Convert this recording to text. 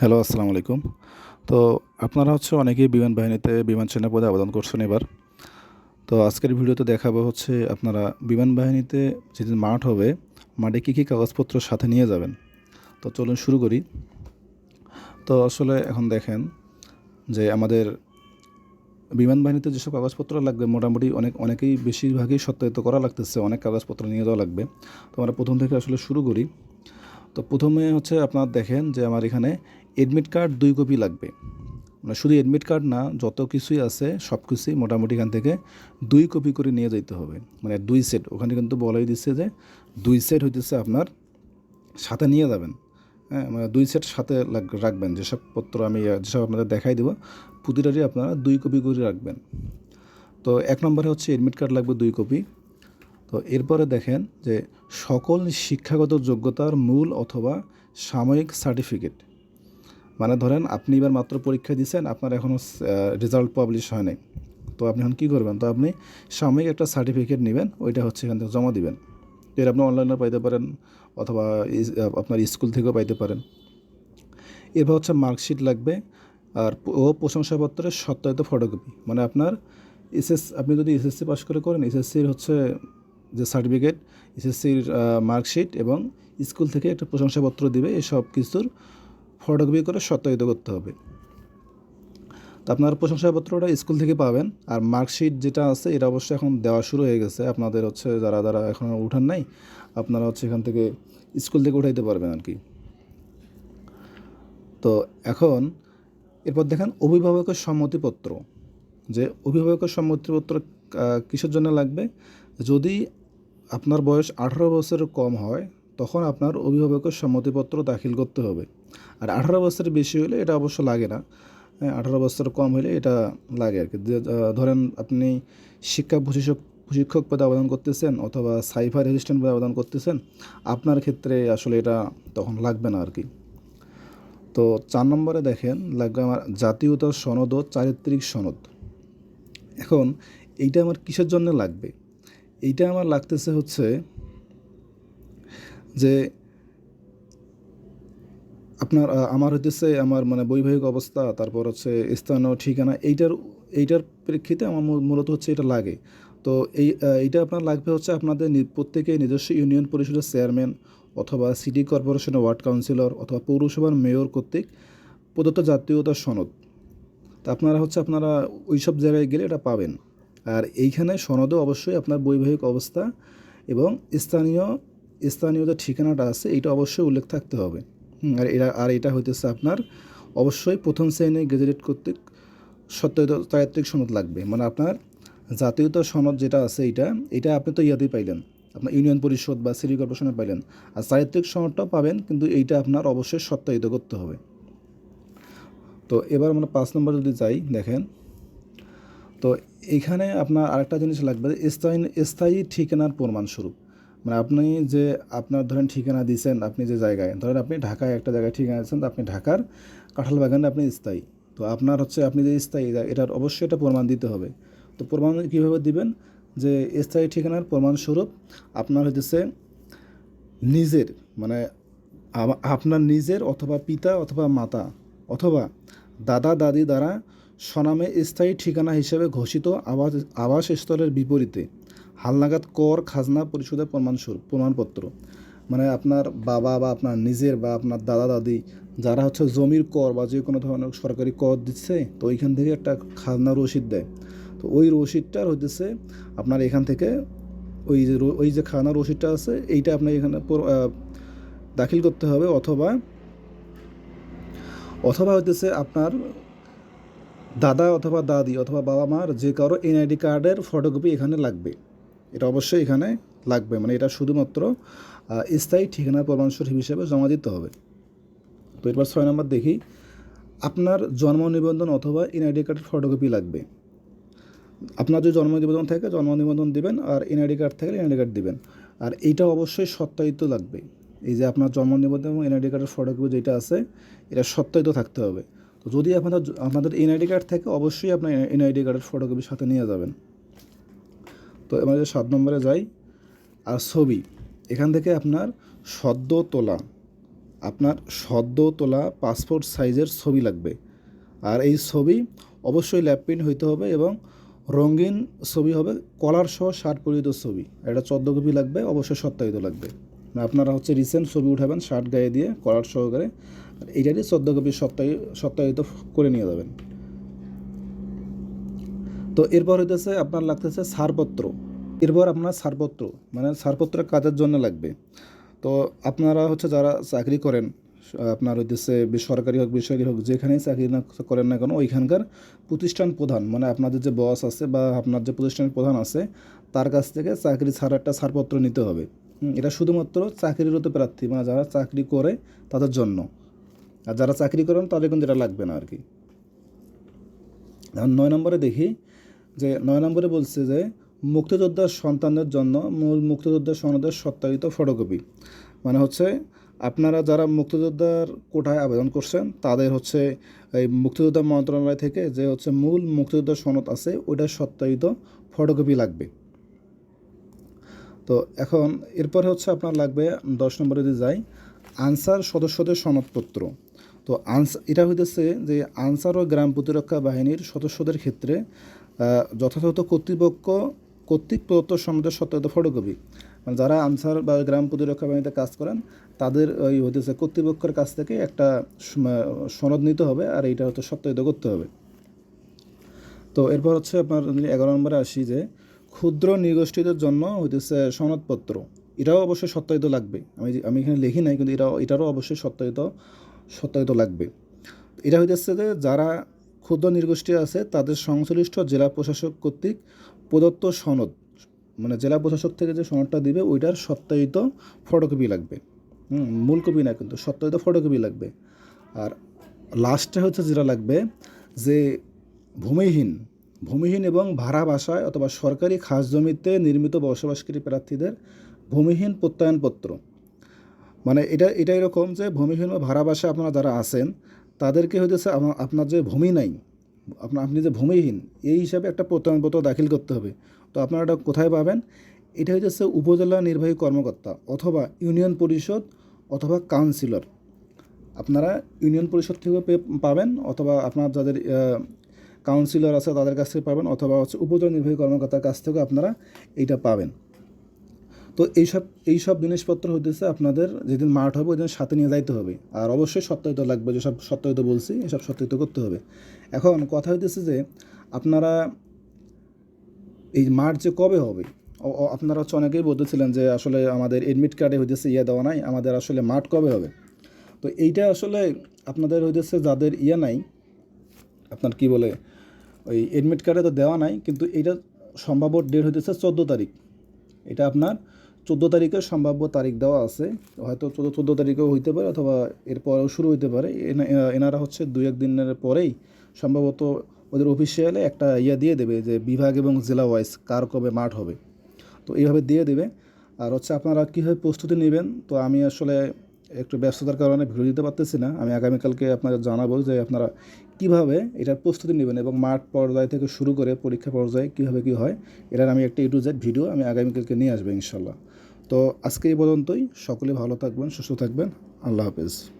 Hello, আসসালামু আলাইকুম। তো আপনারা হচ্ছে অনেকেই বিমান বাহিনীতে বিমান সেনা পদে আবেদন করছেন এবার। তো আজকের ভিডিওতে দেখাবো হচ্ছে আপনারা বিমান বাহিনীতে যেদিন মাঠ হবে, মাঠে কী কী কাগজপত্র সাথে নিয়ে যাবেন। তো চলুন শুরু করি। তো আসলে এখন দেখেন যে আমাদের বিমান বাহিনীতে যেসব কাগজপত্র লাগবে, মোটামুটি অনেক, অনেকেই বেশিরভাগই সত্যায়িত করা লাগতেছে, অনেক কাগজপত্র নিয়ে যাওয়া লাগবে। তো আমরা প্রথম থেকে আসলে শুরু করি। তো প্রথমে হচ্ছে আপনারা দেখেন যে আমার এখানে এডমিট কার্ড দুই কপি লাগবে। মানে শুধু এডমিট কার্ড না, যত কিছুই আছে, সব কিছুই মোটামুটি এখান থেকে দুই কপি করে নিয়ে যেতে হবে। মানে দুই সেট ওখানে কিন্তু বলাই দিচ্ছে যে দুই সেট হইতেছে আপনার সাথে নিয়ে যাবেন। হ্যাঁ মানে দুই সেট সাথে রাখবেন। যেসব পত্র আমি, যেসব আপনাদের দেখাই দেবো, প্রতিটারই আপনারা দুই কপি করে রাখবেন। তো এক নম্বরে হচ্ছে এডমিট কার্ড লাগবে দুই কপি তো এরপরে দেখেন যে সকল শিক্ষাগত যোগ্যতার মূল অথবা সাময়িক সার্টিফিকেট মানে ধরেন আপনি এবার মাত্র পরীক্ষা দিয়েছেন আপনার এখনও রেজাল্ট পাবলিশ হয় নাই। তো আপনি এখন কী করবেন? তো আপনি সাময়িক একটা সার্টিফিকেট নেবেন, ওইটা হচ্ছে এখান থেকে জমা দিবেন। এর আপনি অনলাইনে পাইতে পারেন, অথবা আপনার স্কুল থেকেও পাইতে পারেন। এরপর হচ্ছে মার্কশিট লাগবে, আর ও প্রশংসাপত্রের সত্যায়িত ফটোকপি মানে আপনার এসএস আপনি যদি এসএসসি পাস করে করেন এসএসসির হচ্ছে যে সার্টিফিকেট এসএসসির মার্কশিট এবং স্কুল থেকে একটা প্রশংসাপত্র দিবে, এই সব কিছুর ফটোকপি করে সত্যায়িত করতে হবে। তো আপনার প্রশংসাপত্রটা স্কুল থেকে পাবেন। আর মার্কশিট যেটা আছে, এটা অবশ্যই এখন দেওয়া শুরু হয়ে গেছে। আপনাদের হচ্ছে যারা যারা এখন উঠান নাই, আপনারা হচ্ছে এখান থেকে স্কুল থেকে উঠাইতে পারবেন আর কি। তো এখন এরপর দেখেন, অভিভাবকের সম্মতিপত্র। যে অভিভাবকের সম্মতিপত্র কিসের জন্য লাগবে? যদি আপনার বয়স আঠারো বছরের কম হয় তখন আপনার অভিভাবকের সম্মতিপত্র দাখিল করতে হবে। আর আঠারো বছরের বেশি হলে এটা অবশ্য লাগে না। হ্যাঁ আঠারো বছর কম হলে এটা লাগে আর কি ধরেন আপনি শিক্ষা প্রশিক্ষক প্রশিক্ষক পদে আবেদন করতেছেন অথবা সাইফার অ্যাসিস্ট্যান্ট পদে আবেদন করতেছেন, আপনার ক্ষেত্রে আসলে এটা তখন লাগবে না আর কি তো চার নম্বরে দেখেন, লাগবে আমার জাতীয়তা সনদ ও চারিত্রিক সনদ। এখন এইটা আমার কিসের জন্য লাগবে? এইটা আমার লাগতেছে হচ্ছে যে আপনার আমার হইতেছে আমার মানে বৈবাহিক অবস্থা, তারপর হচ্ছে স্থানীয় ঠিকানা, এইটার এইটার প্রেক্ষিতে আমার মূল- মূলত হচ্ছে এটা লাগে। তো এই এইটা আপনার লাগবে হচ্ছে আপনাদের প্রত্যেকে নিজস্ব ইউনিয়ন পরিষদের চেয়ারম্যান অথবা সিটি কর্পোরেশনের ওয়ার্ড কাউন্সিলর অথবা পৌরসভার মেয়র কর্তৃক প্রদত্ত জাতীয়তার সনদ। তা আপনারা হচ্ছে আপনারা ওই সব জায়গায় গেলে এটা পাবেন। আর এইখানে সনদে অবশ্যই আপনার বৈবাহিক অবস্থা এবং স্থানীয় স্থানীয় যে ঠিকানাটা আছে, এইটা অবশ্যই উল্লেখ থাকতে হবে। আর এরা, আর এটা হইতেছে আপনার অবশ্যই প্রথম শ্রেণি গেজেটেড কর্তৃক সত্যায়িত চারিত্রিক সনদ লাগবে। মানে আপনার জাতীয়তা সনদ যেটা আছে এইটা এটা আপনি তো ইয়াতেই পাইলেন। আপনার ইউনিয়ন পরিষদ বা সিটি কর্পোরেশনে পাইলেন। আর চারিত্রিক সনদটাও পাবেন, কিন্তু এইটা আপনার অবশ্যই সত্যায়িত করতে হবে। তো এবার আমরা পাঁচ নম্বর যদি যাই, দেখেন। তো এখানে আপনার আরেকটা জিনিস লাগবে, স্থায়ী স্থায়ী ঠিকানার প্রমাণস্বরূপ। মানে আপনি যে আপনার ধরেন ঠিকানা দিয়েছেন আপনি যে জায়গায়, ধরেন আপনি ঢাকায় একটা জায়গায় ঠিকানা দিচ্ছেন তো আপনি ঢাকার কাঁঠাল বাগানে আপনি স্থায়ী। তো আপনার হচ্ছে আপনি যে স্থায়ী এটার অবশ্যই এটা প্রমাণ দিতে হবে। তো প্রমাণ কীভাবে দিবেন? যে স্থায়ী ঠিকানার প্রমাণস্বরূপ আপনার হইতেছে নিজের মানে আপনার নিজের অথবা পিতা অথবা মাতা অথবা দাদা, দাদি দ্বারা স্বনামে স্থায়ী ঠিকানা হিসেবে ঘোষিত আবাস, আবাসস্থলের বিপরীতে। হালনাগাদ কর, খাজনা পরিশোধের প্রমাণস্বরূপ, প্রমাণপত্র। মানে আপনার বাবা বা আপনার নিজের বা আপনার দাদা, দাদি, যারা হচ্ছে জমির কর বা যে কোনো ধরনের সরকারি কর দিচ্ছে, তো ওইখান থেকে একটা খাজনা রসিদ দেয়। তো ওই রসিদটার হইতেছে আপনার এখান থেকে ওই যে ওই যে খাজনা রসিদটা আছে, এইটা আপনার এখানে দাখিল করতে হবে অথবা অথবা হইতেছে আপনার দাদা অথবা দাদি অথবা বাবা মার যে কারও এনআইডি কার্ডের ফটোকপি এখানে লাগবে। এটা অবশ্যই এখানে লাগবে। মানে এটা শুধুমাত্র স্থায়ী ঠিকানা প্রমাণস্বরূপ হিসেবে জমা দিতে হবে। তো এরপর ছয় নম্বর দেখি। আপনার জন্ম নিবন্ধন অথবা এনআইডি কার্ডের ফটোকপি লাগবে। আপনার যদি জন্ম নিবন্ধন থাকে, জন্ম নিবন্ধন দেবেন আর এনআইডি কার্ড থাকলে এনআইডি কার্ড দেবেন। আর এইটা অবশ্যই সত্যায়িত লাগবে। এই যে আপনার জন্ম নিবন্ধন এবং এনআইডি কার্ডের ফটোকপি যেটা আছে, এটা সত্যায়িত থাকতে হবে। তো যদি আপনাদের আপনাদের এনআইডি কার্ড থাকে, অবশ্যই আপনার এনআইডি কার্ডের ফটোকপি সাথে নিয়ে যাবেন। তো এবার যে সাত নম্বরে যাই, আর ছবি, এখান থেকে আপনার সদ্য তোলা, আপনার সদ্য তোলা পাসপোর্ট সাইজের ছবি লাগবে। আর এই ছবি অবশ্যই ল্যাব প্রিন্ট হইতে হবে এবং রঙিন ছবি হবে কলার সহ শার্ট পরিহিত ছবি। এটা চোদ্দ কপি লাগবে, অবশ্যই সত্যায়িত লাগবে। না আপনারা হচ্ছে রিসেন্ট ছবি উঠাবেন শার্ট গায়ে দিয়ে কলার সহকারে, আর এইটারই চোদ্দ কপি সত্যায়িত করে নিয়ে যাবেন। তো এরপর হইতেছে আপনার লাগতেছে ছাড়পত্র এরপর আপনার ছাড়পত্র মানে ছাড়পত্র কাজের জন্য লাগবে। তো আপনারা হচ্ছে যারা চাকরি করেন, আপনার হইতেছে বেসরকারি হোক বেসরকারি হোক, যেখানেই চাকরি না করেন না কেন, ওইখানকার প্রতিষ্ঠান প্রধান মানে আপনাদের যে বস আছে বা আপনার যে প্রতিষ্ঠানের প্রধান আছে, তার কাছ থেকে চাকরি ছাড় একটা ছাড়পত্র নিতে হবে। এটা শুধুমাত্র চাকরিরত প্রার্থী মানে যারা চাকরি করে তাদের জন্য। আর যারা চাকরি করেন তাদের কিন্তু এটা লাগবে না আর কি। নয় নম্বরে দেখি যে নয় নম্বরে বলছে যে মুক্তিযোদ্ধার সন্তানদের জন্য মূল মুক্তিযোদ্ধার সনদের সত্যায়িত ফটোকপি। মানে হচ্ছে আপনারা যারা মুক্তিযোদ্ধার কোটায় আবেদন করছেন, তাদের হচ্ছে এই মুক্তিযোদ্ধা মন্ত্রণালয় থেকে যে হচ্ছে মূল মুক্তিযোদ্ধার সনদ আছে, ওইটা সত্যায়িত ফটোকপি লাগবে। তো এখন এরপরে হচ্ছে আপনার লাগবে দশ নম্বরে যদি যাই, আনসার সদস্যদের সনদপত্র। তো আনস, এটা হইতেছে যে আনসার ও গ্রাম প্রতিরক্ষা বাহিনীর সদস্যদের ক্ষেত্রে যথাযথ কর্তৃপক্ষ কর্তৃক প্রদত্ত সনদের সত্যায়িত ফটোকপি মানে যারা আনসার বা গ্রাম প্রতিরক্ষা বাহিনীতে কাজ করেন, তাদের ওই হইতেছে কর্তৃপক্ষের কাছ থেকে একটা সনদ নিতে হবে আর এইটা হচ্ছে সত্যায়িত করতে হবে। তো এরপর হচ্ছে আপনার এগারো নম্বরে আসি যে, ক্ষুদ্র নৃগোষ্ঠীদের জন্য হইতেছে সনদপত্র। এটাও অবশ্যই সত্যায়িত লাগবে। আমি আমি এখানে লিখি নাই, কিন্তু এটাও, এটারও অবশ্যই সত্যায়িত সত্যায়িত লাগবে। এটা হইতেছে যে, যারা ক্ষুদ্র নৃগোষ্ঠী আছে, তাদের সংশ্লিষ্ট জেলা প্রশাসক কর্তৃক প্রদত্ত সনদ মানে জেলা প্রশাসক থেকে যে সনদটা দিবে, ওইটার সত্যায়িত ফটোকপি লাগবে। মূল কপি না কিন্তু, সত্যায়িত ফটোকপি লাগবে। আর লাস্টে হচ্ছে যেটা লাগবে, যে ভূমিহীন ভূমিহীন এবং ভাড়া বাসায় অথবা সরকারি খাস জমিতে নির্মিত বসবাসকারী প্রার্থীদের ভূমিহীন প্রত্যয়নপত্র। মানে এটা এটা এরকম যে ভূমিহীন বা ভাড়া বাসায় আপনারা যারা আছেন তাদেরকে হইতেছে আপনার যে ভূমি নাই আপনার আপনি যে ভূমিহীন, এই হিসাবে একটা প্রত্যয়নপত্র দাখিল করতে হবে। তো আপনারা এটা কোথায় পাবেন? এটা হইতেছে উপজেলা নির্বাহী কর্মকর্তা অথবা ইউনিয়ন পরিষদ অথবা কাউন্সিলর। আপনারা ইউনিয়ন পরিষদ থেকেও পাবেন অথবা আপনার যাদের কাউন্সিলর আছে তাদের কাছ থেকে পাবেন অথবা হচ্ছে উপজেলা নির্বাহী কর্মকর্তার কাছ থেকে আপনারা এইটা পাবেন। তো এইসব এইসব জিনিসপত্র হইতেছে আপনাদের যেদিন মাঠ হবে ওই দিন সাথে নিয়ে যাইতে হবে। আর অবশ্যই সত্যায়িত লাগবে, যেসব সত্যায়িত বলছি, এসব সত্যায়িত করতে হবে। এখন কথা হইতেছে যে, আপনারা এই মাঠ যে কবে হবে? আপনারা হচ্ছে অনেকেই বলতেছিলেন যে, আসলে আমাদের এডমিট কার্ডে হইতেছে ইয়ে দেওয়া নাই, আমাদের আসলে মাঠ কবে হবে? তো এইটা আসলে আপনাদের হইতেছে যাদের ইয়ে নাই, আপনার কি বলে, ওই এডমিট কার্ডে তো দেওয়া নাই, কিন্তু এইটা সম্ভাব্য ডেট হইতেছে চোদ্দ তারিখ। এটা আপনার চোদ্দ তারিখের সম্ভাব্য তারিখ দেওয়া আছে। হয়তো চোদ্দ চোদ্দ তারিখেও হইতে পারে অথবা এরপরেও শুরু হইতে পারে। এনা- এনা- এনারা হচ্ছে দুই, এক দিনের পরেই সম্ভবত ওদের অফিসিয়ালে একটা ইয়ে দিয়ে দেবে যে বিভাগ এবং জেলা ওয়াইজ কার কবে মাঠ হবে। তো এইভাবে দিয়ে দেবে। আর হচ্ছে আপনারা কীভাবে প্রস্তুতি নেবেন? তো আমি আসলে একটু ব্যস্ততার কারণে ভিডিও দিতে পারতেছি না। আমি আগামীকালকে আপনাদের জানাব যে আপনারা কীভাবে এটার প্রস্তুতি নেবেন এবং মাঠ পর্যায় থেকে শুরু করে পরীক্ষা পর্যায়ে কীভাবে কী হয়। এটার আমি একটা ইউ টু জেড ভিডিও আমি আগামীকালকে নিয়ে আসব ইনশাল্লাহ। তো আজকে এই পর্যন্তই। সকলে ভালো থাকবেন সুস্থ থাকবেন। আল্লাহ হাফেজ।